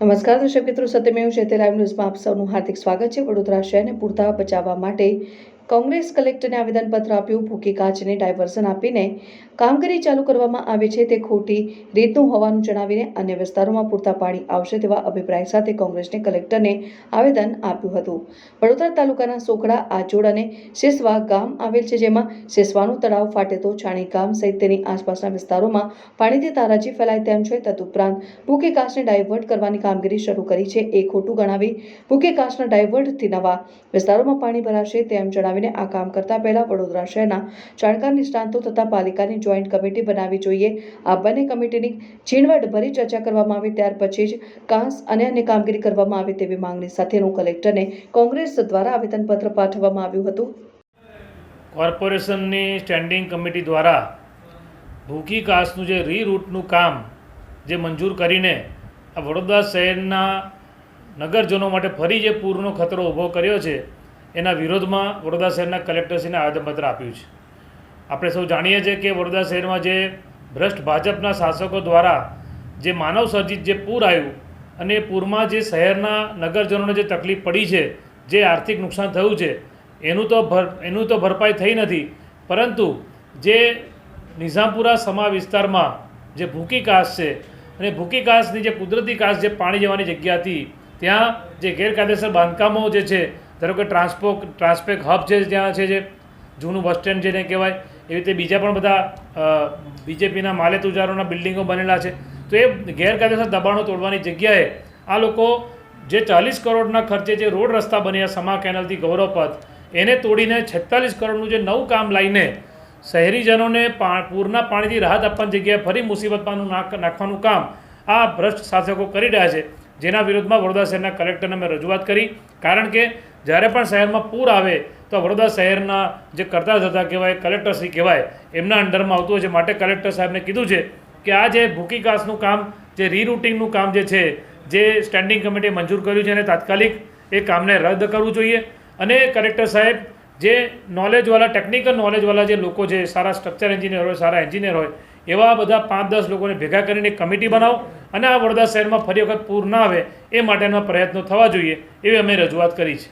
નમસ્કાર, દર્શક મિત્રો. સત્યમેવ જયતે લાઈવ ન્યૂઝમાં આપ સૌનું હાર્દિક સ્વાગત છે. વડોદરા શહેરને પૂરતા બચાવવા માટે કોંગ્રેસ કલેક્ટરને આવેદનપત્ર આપ્યું. ભૂકી કાચને ડાયવર્ઝન આપીને કામગીરી ચાલુ કરવામાં આવે છે. તે ખોટી રીતનું હોવાનું જણાવીને અન્ય વિસ્તારોમાં પૂરતા પાણી આવશે તેવા અભિપ્રાય સાથે કોંગ્રેસને કલેક્ટરને આવેદન આપ્યું હતું. વડોદરા તાલુકાના સોખડા આજોડ અને સેસવા ગામ આવેલ છે, જેમાં સેસવાનું તળાવ ફાટે તો છાણી ગામ સહિત તેની આસપાસના વિસ્તારોમાં પાણીથી તારાજી ફેલાય તેમ છે. તદુપરાંત ભૂકે કાચને ડાયવર્ટ કરવાની કામગીરી શરૂ કરી છે. એ ખોટું ગણાવી ભૂકે કાચના ડાયવર્ટથી નવા વિસ્તારોમાં પાણી ભરાશે તેમ જણાવીને આ કામ કરતા પહેલા વડોદરા શહેરના જાણકાર નિષ્ણાંતો તથા પાલિકાની જોઈન્ટ કમિટી બનાવવી જોઈએ. આ બંને કમિટીની ઝીણવટભરી ચર્ચા કરવામાં આવે, ત્યાર પછી જ કાંસ અને અન્ય કામગીરી કરવામાં આવે તેવી માંગણી સાથેનું કલેક્ટરને કોંગ્રેસ દ્વારા આવેદનપત્ર પાઠવવામાં આવ્યું હતું. કોર્પોરેશનની સ્ટેન્ડિંગ કમિટી દ્વારા ભૂકી કાસનું જે રીરૂટનું કામ જે મંજૂર કરીને આ વડોદરા શહેરના નગરજનો માટે ફરી જે પૂરનો ખતરો ઊભો કર્યો છે એના વિરોધમાં વડોદરા શહેરના કલેક્ટરશ્રીને આવેદનપત્ર આપ્યું છે. આપણે સૌ જાણીએ છીએ કે વડોદરા શહેરમાં જે ભ્રષ્ટ ભાજપના શાસકો દ્વારા જે માનવ સર્જિત જે પૂર આવ્યું અને એ પૂરમાં જે શહેરના નગરજનોને જે તકલીફ પડી છે, જે આર્થિક નુકસાન થયું છે, એનું તો ભર, એનું તો ભરપાઈ થઈ નથી. પરંતુ જે નિઝામપુરા સમા વિસ્તારમાં જે ભૂકી કાસ છે અને ભૂકી કાસની જે કુદરતી કાસ જે પાણી જવાની જગ્યા હતી, ત્યાં જે ગેરકાયદેસર બાંધકામો જે છે ધારો કે ટ્રાન્સપો ટ્રાન્સપેક હબ છે જ્યાં છે જે જૂનું બસ સ્ટેન્ડ જેને કહેવાય, એવી રીતે બીજા પણ બધા બીજેપીના માલે તુજારોના બિલ્ડિંગો બનેલા છે. તો એ ગેરકાયદેસર દબાણો તોડવાની જગ્યાએ આ લોકો જે ચાલીસ કરોડના ખર્ચે જે રોડ રસ્તા બન્યા સમા કેનલથી ગૌરવપથ, એને તોડીને છેતાલીસ કરોડનું જે નવું કામ લાવીને શહેરીજનોને પૂરના પાણીથી રાહત આપવાની જગ્યાએ ફરી મુસીબતમાં નાખવાનું કામ આ ભ્રષ્ટ શાસકો કરી રહ્યા છે. જેના વિરોધમાં વડોદરા શહેરના કલેક્ટરને અમે રજૂઆત કરી. કારણ કે જ્યારે પણ શહેરમાં પૂર આવે તો વડોદરા શહેરના જે કરતા ધતા કહેવાય કલેક્ટરશ્રી કહેવાય, એમના અંડરમાં આવતું હોય છે. માટે કલેક્ટર સાહેબને કીધું છે કે આ જે ભૂકીકાસનું કામ, જે રીરૂટિંગનું કામ જે છે, જે સ્ટેન્ડિંગ કમિટીએ મંજૂર કર્યું છે એને તાત્કાલિક એ કામને રદ કરવું જોઈએ. અને કલેક્ટર સાહેબ, જે નોલેજવાળા ટેકનિકલ નોલેજવાળા જે લોકો છે સારા સ્ટ્રક્ચર એન્જિનિયર હોય, સારા એન્જિનિયર હોય, એવા બધા પાંચ દસ લોકોને ભેગા કરીને કમિટી બનાવો અને આ વડોદરા શહેરમાં ફરી વખત પૂર ના આવે એ માટેના પ્રયત્નો થવા જોઈએ એવી અમે રજૂઆત કરી છે.